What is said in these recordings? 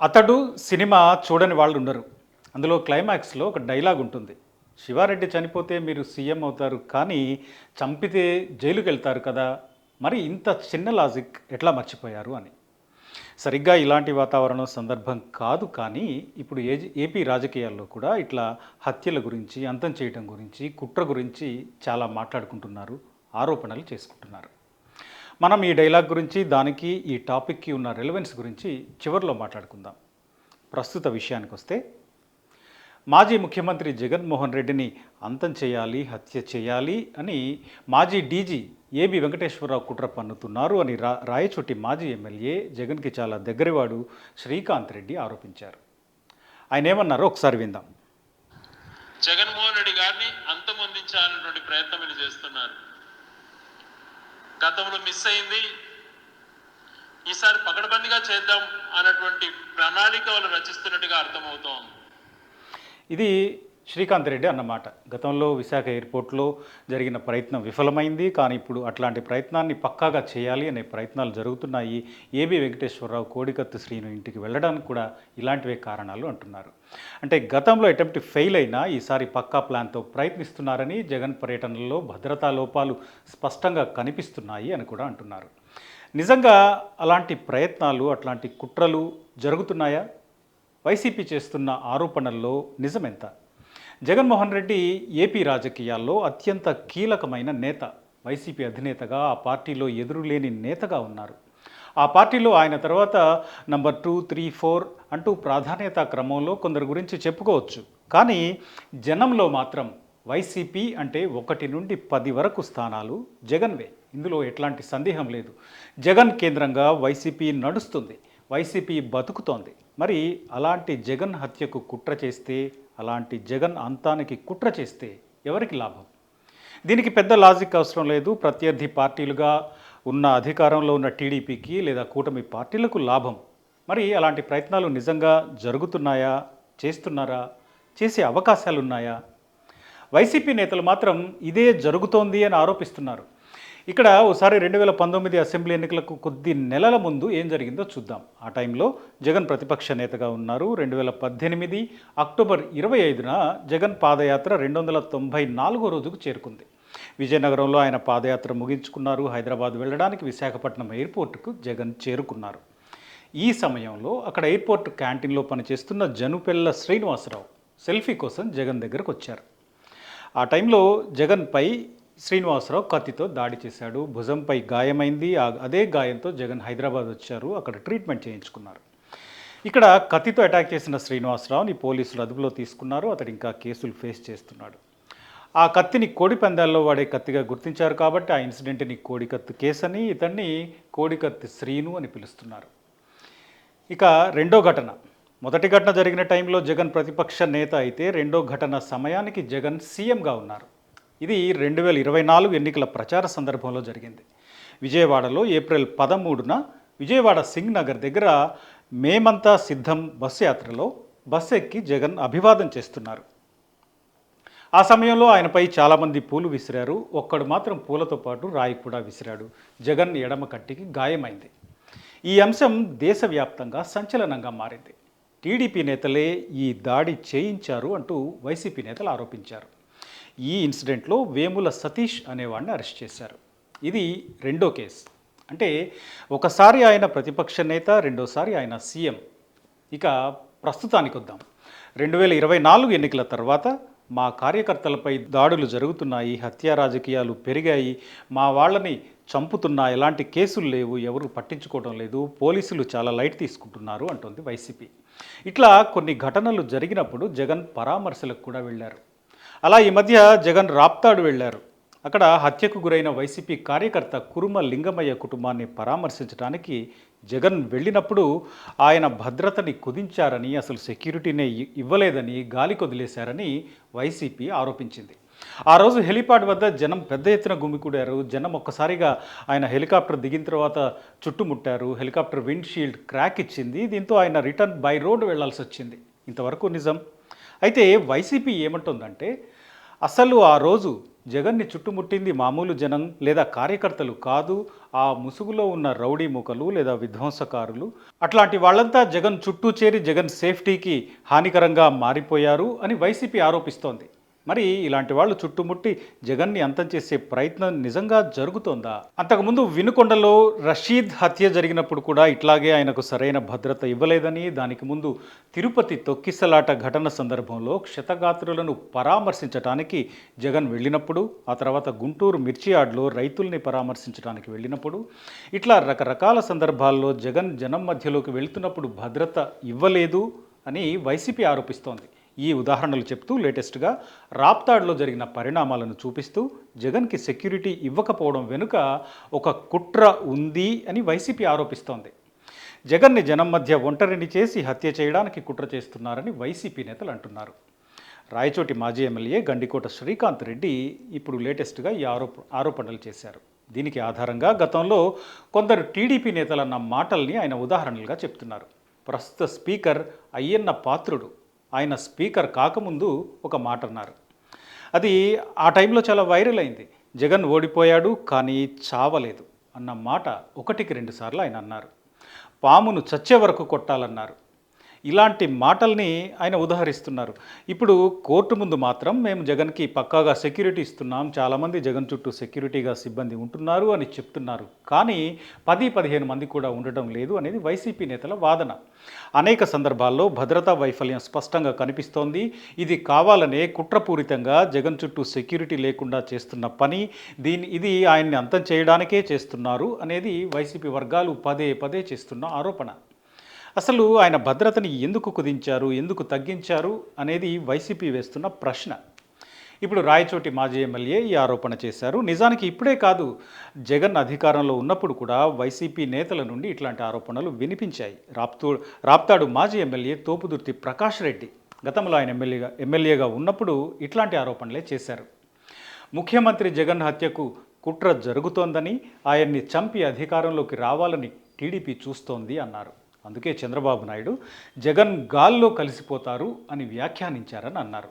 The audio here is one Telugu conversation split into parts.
అతడు సినిమా చూడని వాళ్ళు ఉండరు. అందులో క్లైమాక్స్లో ఒక డైలాగ్ ఉంటుంది. శివారెడ్డి చనిపోతే మీరు సీఎం అవుతారు కానీ చంపితే జైలుకి వెళ్తారు కదా మరి ఇంత చిన్న లాజిక్ ఎట్లా మర్చిపోయారు అని. సరిగ్గా ఇలాంటి వాతావరణం సందర్భం కాదు కానీ ఇప్పుడు ఏ ఏపీ రాజకీయాల్లో కూడా ఇట్లా హత్యల గురించి అంతం చేయటం గురించి కుట్ర గురించి చాలా మాట్లాడుకుంటున్నారు ఆరోపణలు చేసుకుంటున్నారు. మనం ఈ డైలాగ్ గురించి దానికి ఈ టాపిక్కి ఉన్న రెలవెన్స్ గురించి చివరిలో మాట్లాడుకుందాం. ప్రస్తుత విషయానికి వస్తే మాజీ ముఖ్యమంత్రి జగన్మోహన్ రెడ్డిని అంతం చేయాలి హత్య చేయాలి అని మాజీ డీజీ ఏబి వెంకటేశ్వరరావు కుట్ర పన్నుతున్నారు అని రా రాయచోటి మాజీ ఎమ్మెల్యే జగన్కి చాలా దగ్గరవాడు శ్రీకాంత్ రెడ్డి ఆరోపించారు. ఆయన ఏమన్నారో ఒకసారి విందాం. జగన్మోహన్ రెడ్డి గారిని అంతమొందించాలన్నటువంటి ప్రయత్నం చేస్తున్నారు. గతంలో మిస్ అయింది. ఈసారి పకడ్బందీగా చేద్దాం అన్నటువంటి ప్రణాళిక వాళ్ళు రచిస్తున్నట్టుగా అర్థమవుతోంది. ఇది శ్రీకాంత్ రెడ్డి అన్నమాట. గతంలో విశాఖ ఎయిర్పోర్ట్లో జరిగిన ప్రయత్నం విఫలమైంది. కానీ ఇప్పుడు అట్లాంటి ప్రయత్నాన్ని పక్కాగా చేయాలి అనే ప్రయత్నాలు జరుగుతున్నాయి. ఏబి వెంకటేశ్వరరావు కోడికత్తి శ్రీను ఇంటికి వెళ్ళడానికి కూడా ఇలాంటివే కారణాలు అంటున్నారు. అంటే గతంలో అటెంప్ట్ ఫెయిల్ అయినా ఈసారి పక్కా ప్లాన్తో ప్రయత్నిస్తున్నారని జగన్ పర్యటనలో భద్రతా లోపాలు స్పష్టంగా కనిపిస్తున్నాయి అని కూడా అంటున్నారు. నిజంగా అలాంటి ప్రయత్నాలు అట్లాంటి కుట్రలు జరుగుతున్నాయా? వైసీపీ చేస్తున్న ఆరోపణల్లో నిజమెంత? జగన్మోహన్ రెడ్డి ఏపీ రాజకీయాల్లో అత్యంత కీలకమైన నేత. వైసీపీ అధినేతగా ఆ పార్టీలో ఎదురులేని నేతగా ఉన్నారు. ఆ పార్టీలో ఆయన తర్వాత నంబర్ టూ త్రీ ఫోర్ అంటూ ప్రాధాన్యత క్రమంలో కొందరి గురించి చెప్పుకోవచ్చు. కానీ జనంలో మాత్రం వైసీపీ అంటే ఒకటి నుండి పది వరకు స్థానాలు జగన్వే. ఇందులో ఎట్లాంటి సందేహం లేదు. జగన్ కేంద్రంగా వైసీపీ నడుస్తుంది. వైసీపీ బతుకుతోంది. మరి అలాంటి జగన్ హత్యకు కుట్ర చేస్తే అలాంటి జగన్ అంతానికి కుట్ర చేస్తే ఎవరికి లాభం? దీనికి పెద్ద లాజిక్ అవసరం లేదు. ప్రత్యర్థి పార్టీలుగా ఉన్న అధికారంలో ఉన్న టీడీపీకి లేదా కూటమి పార్టీలకు లాభం. మరి అలాంటి ప్రయత్నాలు నిజంగా జరుగుతున్నాయా? చేస్తున్నారా? చేసే అవకాశాలు ఉన్నాయా వైసీపీ నేతలు మాత్రం ఇదే జరుగుతోంది అని ఆరోపిస్తున్నారు. ఇక్కడ ఒకసారి రెండు వేల పంతొమ్మిది అసెంబ్లీ ఎన్నికలకు కొద్ది నెలల ముందు ఏం జరిగిందో చూద్దాం. ఆ టైంలో జగన్ ప్రతిపక్ష నేతగా ఉన్నారు. రెండు వేల పద్దెనిమిది అక్టోబర్ ఇరవై ఐదున జగన్ పాదయాత్ర రెండు వందల తొంభై నాలుగో రోజుకు చేరుకుంది. విజయనగరంలో ఆయన పాదయాత్ర ముగించుకున్నారు. హైదరాబాద్ వెళ్ళడానికి విశాఖపట్నం ఎయిర్పోర్టుకు జగన్ చేరుకున్నారు. ఈ సమయంలో అక్కడ ఎయిర్పోర్ట్ క్యాంటీన్లో పనిచేస్తున్న జనుపెల్ల శ్రీనివాసరావు సెల్ఫీ కోసం జగన్ దగ్గరకు వచ్చారు. ఆ టైంలో జగన్పై శ్రీనివాసరావు కత్తితో దాడి చేశాడు. భుజంపై గాయమైంది. ఆ- అదే గాయంతో జగన్ హైదరాబాద్ వచ్చారు. అక్కడ ట్రీట్మెంట్ చేయించుకున్నారు. ఇక్కడ కత్తితో అటాక్ చేసిన శ్రీనివాసరావుని పోలీసులు అదుపులో తీసుకున్నారు. అతడు ఇంకా కేసులు ఫేస్ చేస్తున్నాడు. ఆ కత్తిని కోడి పందాల్లో వాడే కత్తిగా గుర్తించారు కాబట్టి ఆ ఇన్సిడెంట్ని కోడికత్తి కేసు అని ఇతన్ని కోడికత్తి శ్రీను అని పిలుస్తున్నారు. ఇక రెండో ఘటన. మొదటి ఘటన జరిగిన టైంలో జగన్ ప్రతిపక్ష నేత అయితే రెండో ఘటన సమయానికి జగన్ సీఎంగా ఉన్నారు. ఇది రెండు వేల ఇరవై నాలుగు ఎన్నికల ప్రచార సందర్భంలో జరిగింది. విజయవాడలో ఏప్రిల్ పదమూడున విజయవాడ సింగ్ నగర్ దగ్గర మేమంతా సిద్ధం బస్సు యాత్రలో బస్సు ఎక్కి జగన్ అభివాదం చేస్తున్నారు. ఆ సమయంలో ఆయనపై చాలామంది పూలు విసిరారు. ఒక్కడు మాత్రం పూలతో పాటు రాయి కూడా విసిరాడు. జగన్ ఎడమ కట్టికి గాయమైంది. ఈ అంశం దేశవ్యాప్తంగా సంచలనంగా మారింది. టీడీపీ నేతలే ఈ దాడి చేయించారు అంటూ వైసీపీ నేతలు ఆరోపించారు. ఈ ఇన్సిడెంట్లో వేముల సతీష్ అనేవాడిని అరెస్ట్ చేశారు. ఇది రెండో కేసు. అంటే ఒకసారి ఆయన ప్రతిపక్ష నేత రెండోసారి ఆయన సీఎం. ఇక ప్రస్తుతానికి వద్దాం. రెండు వేల ఇరవై నాలుగు ఎన్నికల తర్వాత మా కార్యకర్తలపై దాడులు జరుగుతున్నాయి హత్యా రాజకీయాలు పెరిగాయి మా వాళ్ళని చంపుతున్నా ఎలాంటి కేసులు లేవు ఎవరు పట్టించుకోవడం లేదు పోలీసులు చాలా లైట్ తీసుకుంటున్నారు అంటుంది వైసీపీ. ఇట్లా కొన్ని ఘటనలు జరిగినప్పుడు జగన్ పరామర్శలకు కూడా వెళ్ళారు. అలా ఈ మధ్య జగన్ రాప్తాడు వెళ్ళారు. అక్కడ హత్యకు గురైన వైసీపీ కార్యకర్త కురుమ లింగమయ్య కుటుంబాన్ని పరామర్శించడానికి జగన్ వెళ్ళినప్పుడు ఆయన భద్రతని కుదించారని అసలు సెక్యూరిటీనే ఇవ్వలేదని గాలి కొదిలేశారని వైసీపీ ఆరోపించింది. ఆ రోజు హెలిపాడ్ వద్ద జనం పెద్ద ఎత్తున గుమికూడారు. జనం ఒక్కసారిగా ఆయన హెలికాప్టర్ దిగిన తర్వాత చుట్టుముట్టారు. హెలికాప్టర్ విండ్ షీల్డ్ క్రాక్ ఇచ్చింది. దీంతో ఆయన రిటర్న్ బై రోడ్ వెళ్ళాల్సి వచ్చింది ఇంతవరకు నిజం. అయితే వైసీపీ ఏమంటుందంటే అసలు ఆ రోజు జగన్ని చుట్టుముట్టింది మామూలు జనం లేదా కార్యకర్తలు కాదు ఆ ముసుగులో ఉన్న రౌడీ మూకలు లేదా విధ్వంసకారులు. అట్లాంటి వాళ్ళంతా జగన్ చుట్టూ చేరి జగన్ సేఫ్టీకి హానికరంగా మారిపోయారు అని వైసీపీ ఆరోపిస్తోంది. మరి ఇలాంటి వాళ్ళు చుట్టుముట్టి జగన్ని అంతం చేసే ప్రయత్నం నిజంగా జరుగుతోందా? అంతకుముందు వినుకొండలో రషీద్ హత్య జరిగినప్పుడు కూడా ఇట్లాగే ఆయనకు సరైన భద్రత ఇవ్వలేదని దానికి ముందు తిరుపతి తొక్కిసలాట ఘటన సందర్భంలో క్షతగాత్రులను పరామర్శించడానికి జగన్ వెళ్ళినప్పుడు ఆ తర్వాత గుంటూరు మిర్చియాడ్లో రైతుల్ని పరామర్శించడానికి వెళ్ళినప్పుడు ఇట్లా రకరకాల సందర్భాల్లో జగన్ జనం మధ్యలోకి వెళ్తున్నప్పుడు భద్రత ఇవ్వలేదు అని వైసీపీ ఆరోపిస్తోంది. ఈ ఉదాహరణలు చెప్తూ లేటెస్ట్గా రాప్తాడ్లో జరిగిన పరిణామాలను చూపిస్తూ జగన్కి సెక్యూరిటీ ఇవ్వకపోవడం వెనుక ఒక కుట్ర ఉంది అని వైసీపీ ఆరోపిస్తోంది. జగన్ని జనం మధ్య ఒంటరిని చేసి హత్య చేయడానికి కుట్ర చేస్తున్నారని వైసీపీ నేతలు అంటున్నారు. రాయచోటి మాజీ ఎమ్మెల్యే గండికోట శ్రీకాంత్ రెడ్డి ఇప్పుడు లేటెస్ట్గా ఈ ఆరోప ఆరోపణలు చేశారు. దీనికి ఆధారంగా గతంలో కొందరు టీడీపీ నేతలన్న మాటల్ని ఆయన ఉదాహరణలుగా చెప్తున్నారు. ప్రస్తుత స్పీకర్ అయ్యన్న పాత్రుడు ఆయన స్పీకర్ కాకముందు ఒక మాట అన్నారు అది ఆ టైంలో చాలా వైరల్ అయింది. జగన్ ఓడిపోయాడు కానీ చావలేదు అన్న మాట ఒకటికి రెండుసార్లు ఆయన అన్నారు. పామును చచ్చే వరకు కొట్టాలన్నారు. ఇలాంటి మాటల్ని ఆయన ఉదహరిస్తున్నారు. ఇప్పుడు కోర్టు ముందు మాత్రం మేము జగన్కి పక్కాగా సెక్యూరిటీ ఇస్తున్నాం. చాలామంది జగన్ చుట్టూ సెక్యూరిటీగా సిబ్బంది ఉంటున్నారు అని చెప్తున్నారు. కానీ పది పదిహేను మంది కూడా ఉండటం లేదు అనేది వైసీపీ నేతల వాదన. అనేక సందర్భాల్లో భద్రతా వైఫల్యం స్పష్టంగా కనిపిస్తోంది. ఇది కావాలనే కుట్రపూరితంగా జగన్ చుట్టూ సెక్యూరిటీ లేకుండా చేస్తున్న పని. దీని ఇది ఆయన్ని అంతం చేయడానికే చేస్తున్నారు అనేది వైసీపీ వర్గాలు పదే పదే చేస్తున్న ఆరోపణ. అసలు ఆయన భద్రతని ఎందుకు కుదించారు ఎందుకు తగ్గించారు అనేది వైసీపీ వేస్తున్న ప్రశ్న. ఇప్పుడు రాయచోటి మాజీ ఎమ్మెల్యే ఈ ఆరోపణ చేశారు. నిజానికి ఇప్పుడే కాదు జగన్ అధికారంలో ఉన్నప్పుడు కూడా వైసీపీ నేతల నుండి ఇట్లాంటి ఆరోపణలు వినిపించాయి. రాప్తూ రాప్తాడు మాజీ ఎమ్మెల్యే తోపుదుర్తి ప్రకాష్ రెడ్డి గతంలో ఆయన ఎమ్మెల్యేగా ఎమ్మెల్యేగా ఉన్నప్పుడు ఇట్లాంటి ఆరోపణలే చేశారు. ముఖ్యమంత్రి జగన్ హత్యకు కుట్ర జరుగుతోందని ఆయన్ని చంపి అధికారంలోకి రావాలని టీడీపీ చూస్తోంది అన్నారు. అందుకే చంద్రబాబు నాయుడు జగన్ గాల్లో కలిసిపోతారు అని వ్యాఖ్యానించారని అన్నారు.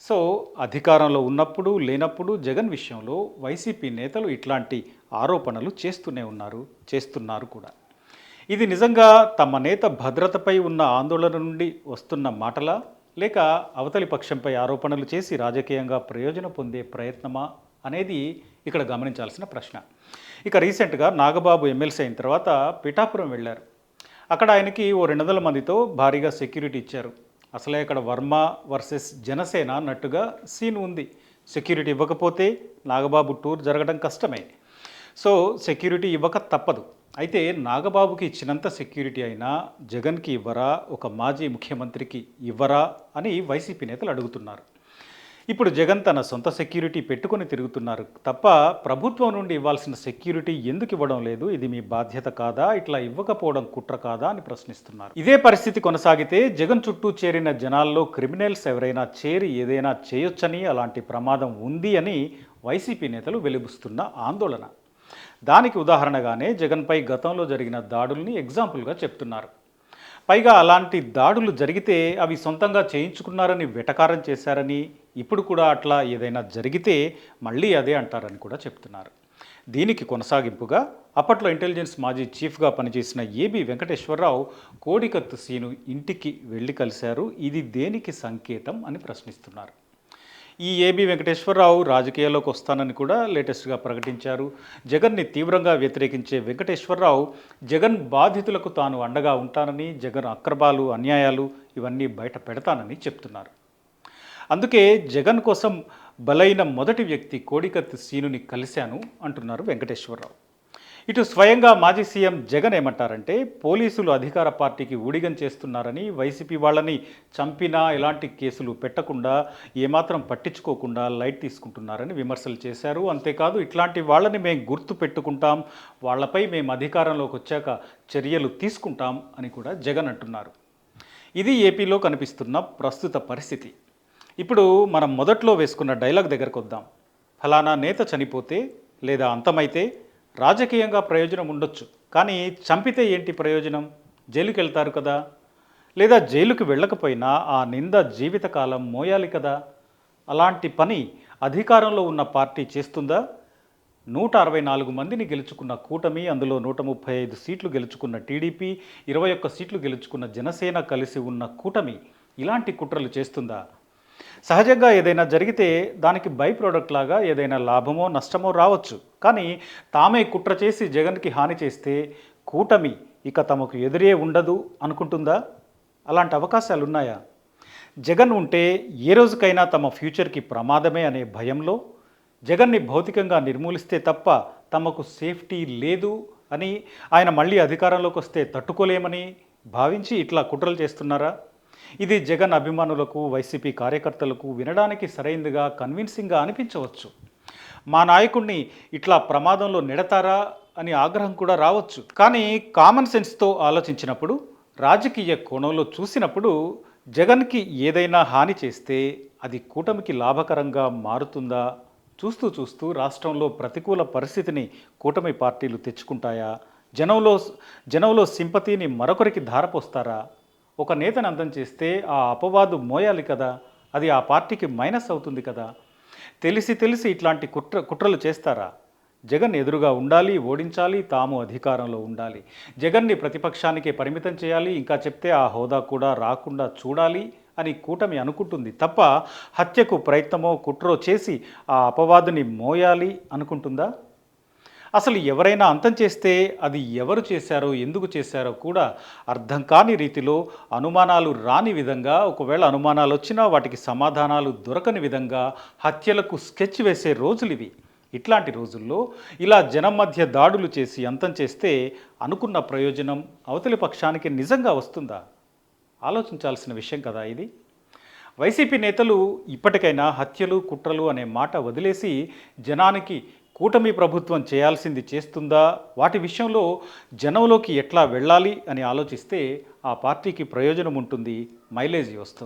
సో అధికారంలో ఉన్నప్పుడు లేనప్పుడు జగన్ విషయంలో వైసీపీ నేతలు ఇట్లాంటి ఆరోపణలు చేస్తూనే ఉన్నారు చేస్తున్నారు కూడా. ఇది నిజంగా తమ నేత భద్రతపై ఉన్న ఆందోళన నుండి వస్తున్న మాటలా? లేక అవతలి పక్షంపై ఆరోపణలు చేసి రాజకీయంగా ప్రయోజనం పొందే ప్రయత్నమా? అనేది ఇక్కడ గమనించాల్సిన ప్రశ్న. ఇక రీసెంట్గా నాగబాబు ఎమ్మెల్సీ అయిన తర్వాత పిఠాపురం వెళ్ళారు. అక్కడ ఆయనకి ఓ రెండు వందల మందితో భారీగా సెక్యూరిటీ ఇచ్చారు. అసలే అక్కడ వర్మ వర్సెస్ జనసేన అన్నట్టుగా సీన్ ఉంది. సెక్యూరిటీ ఇవ్వకపోతే నాగబాబు టూర్ జరగడం కష్టమే. సో సెక్యూరిటీ ఇవ్వక తప్పదు. అయితే నాగబాబుకి ఇచ్చినంత సెక్యూరిటీ అయినా జగన్కి ఇవ్వరా ఒక మాజీ ముఖ్యమంత్రికి ఇవ్వరా అని వైసీపీ నేతలు అడుగుతున్నారు. ఇప్పుడు జగన్ తన సొంత సెక్యూరిటీ పెట్టుకొని తిరుగుతున్నారు తప్ప ప్రభుత్వం నుండి ఇవ్వాల్సిన సెక్యూరిటీ ఎందుకు ఇవ్వడం లేదు? ఇది మీ బాధ్యత కాదా? ఇట్లా ఇవ్వకపోవడం కుట్ర కాదా? అని ప్రశ్నిస్తున్నారు. ఇదే పరిస్థితి కొనసాగితే జగన్ చుట్టూ చేరిన జనాల్లో క్రిమినల్స్ ఎవరైనా చేరి ఏదైనా చేయొచ్చని అలాంటి ప్రమాదం ఉంది అని వైసీపీ నేతలు వెలుబుస్తున్న ఆందోళన. దానికి ఉదాహరణగానే జగన్పై గతంలో జరిగిన దాడుల్ని ఎగ్జాంపుల్గా చెప్తున్నారు. పైగా అలాంటి దాడులు జరిగితే అవి సొంతంగా చేయించుకున్నారని వెటకారం చేశారని ఇప్పుడు కూడా అట్లా ఏదైనా జరిగితే మళ్ళీ అదే అంటారని కూడా చెప్తున్నారు. దీనికి కొనసాగింపుగా అప్పట్లో ఇంటెలిజెన్స్ మాజీ చీఫ్గా పనిచేసిన ఏబి వెంకటేశ్వరరావు కోడికత్తు సీను ఇంటికి వెళ్ళి కలిశారు. ఇది దేనికి సంకేతం అని ప్రశ్నిస్తున్నారు. ఈ ఏబి వెంకటేశ్వరరావు రాజకీయాల్లోకి వస్తానని కూడా లేటెస్ట్గా ప్రకటించారు. జగన్ని తీవ్రంగా వ్యతిరేకించే వెంకటేశ్వరరావు జగన్ బాధితులకు తాను అండగా ఉంటానని జగన్ అక్రమాలు అన్యాయాలు ఇవన్నీ బయట పెడతానని చెప్తున్నారు. అందుకే జగన్ కోసం బలైన మొదటి వ్యక్తి కోడికత్తి సీనుని కలిశాను అంటున్నారు వెంకటేశ్వరరావు. ఇటు స్వయంగా మాజీ సీఎం జగన్ ఏమంటారంటే పోలీసులు అధికార పార్టీకి ఊడిగం చేస్తున్నారని వైసీపీ వాళ్ళని చంపినా ఎలాంటి కేసులు పెట్టకుండా ఏమాత్రం పట్టించుకోకుండా లైట్ తీసుకుంటున్నారని విమర్శలు చేశారు. అంతేకాదు ఇట్లాంటి వాళ్ళని మేము గుర్తు పెట్టుకుంటాం వాళ్ళపై మేము అధికారంలోకి వచ్చాక చర్యలు తీసుకుంటాం అని కూడా జగన్ అంటున్నారు. ఇది ఏపీలో కనిపిస్తున్న ప్రస్తుత పరిస్థితి. ఇప్పుడు మనం మొదట్లో వేసుకున్న డైలాగ్ దగ్గరకు వద్దాం ఫలానా నేత చనిపోతే లేదా అంతమైతే రాజకీయంగా ప్రయోజనం ఉండొచ్చు. కానీ చంపితే ఏంటి ప్రయోజనం? జైలుకి వెళ్తారు కదా. లేదా జైలుకి వెళ్ళకపోయినా ఆ నింద జీవితకాలం మోయాలి కదా. అలాంటి పని అధికారంలో ఉన్న పార్టీ చేస్తుందా? నూట అరవై నాలుగు మందిని గెలుచుకున్న కూటమి అందులో నూట ముప్పై ఐదు సీట్లు గెలుచుకున్న టీడీపీ ఇరవై ఒక్క సీట్లు గెలుచుకున్న జనసేన కలిసి ఉన్న కూటమి ఇలాంటి కుట్రలు చేస్తుందా? సహజంగా ఏదైనా జరిగితే దానికి బై ప్రోడక్ట్ లాగా ఏదైనా లాభమో నష్టమో రావచ్చు. కానీ తామే కుట్ర చేసి జగన్కి హాని చేస్తే కూటమి ఇక తమకు ఎదురే ఉండదు అనుకుంటుందా? అలాంటి అవకాశాలు ఉన్నాయా జగన్ ఉంటే ఏ రోజుకైనా తమ ఫ్యూచర్కి ప్రమాదమే అనే భయంలో జగన్ని భౌతికంగా నిర్మూలిస్తే తప్ప తమకు సేఫ్టీ లేదు అని ఆయన మళ్ళీ అధికారంలోకి వస్తే తట్టుకోలేమని భావించి ఇట్లా కుట్రలు చేస్తున్నారా? ఇది జగన్ అభిమానులకు వైసీపీ కార్యకర్తలకు వినడానికి సరైందిగా కన్విన్సింగ్గా అనిపించవచ్చు. మా నాయకుడిని ఇట్లా ప్రమాదంలో నెడతారా అని ఆగ్రహం కూడా రావచ్చు. కానీ కామన్ సెన్స్తో ఆలోచించినప్పుడు రాజకీయ కోణంలో చూసినప్పుడు జగన్కి ఏదైనా హాని చేస్తే అది కూటమికి లాభకరంగా మారుతుందా? చూస్తూ చూస్తూ రాష్ట్రంలో ప్రతికూల పరిస్థితిని కూటమి పార్టీలు తెచ్చుకుంటాయా? జనంలో జనంలో సింపతిని మరొకరికి ధారపోస్తారా? ఒక నేతను అందం చేస్తే ఆ అపవాదు మోయాలి కదా? అది ఆ పార్టీకి మైనస్ అవుతుంది కదా? తెలిసి తెలిసి ఇట్లాంటి కుట్ర కుట్రలు చేస్తారా? జగన్ ఎదురుగా ఉండాలి ఓడించాలి తాము అధికారంలో ఉండాలి. జగన్ని ప్రతిపక్షానికే పరిమితం చేయాలి ఇంకా చెప్తే ఆ హోదా కూడా రాకుండా చూడాలి అని కూటమి అనుకుంటుంది తప్ప హత్యకు ప్రయత్నమో కుట్రో చేసి ఆ అపవాదుని మోయాలి అనుకుంటుందా? అసలు ఎవరైనా అంతం చేస్తే అది ఎవరు చేశారో ఎందుకు చేశారో కూడా అర్థం కాని రీతిలో అనుమానాలు రాని విధంగా ఒకవేళ అనుమానాలు వచ్చినా వాటికి సమాధానాలు దొరకని విధంగా హత్యలకు స్కెచ్ వేసే రోజులు ఇవి. ఇట్లాంటి రోజుల్లో ఇలా జనం మధ్య దాడులు చేసి అంతం చేస్తే అనుకున్న ప్రయోజనం అవతలి పక్షానికి నిజంగా వస్తుందా? ఆలోచించాల్సిన విషయం కదా ఇది. వైసీపీ నేతలు ఇప్పటికైనా హత్యలు కుట్రలు అనే మాట వదిలేసి జనానికి కూటమి ప్రభుత్వం చేయాల్సింది చేస్తుందా? వాటి విషయంలో జనంలోకి ఎట్లా వెళ్ళాలి అని ఆలోచిస్తే ఆ పార్టీకి ప్రయోజనం ఉంటుంది మైలేజ్ వస్తుంది.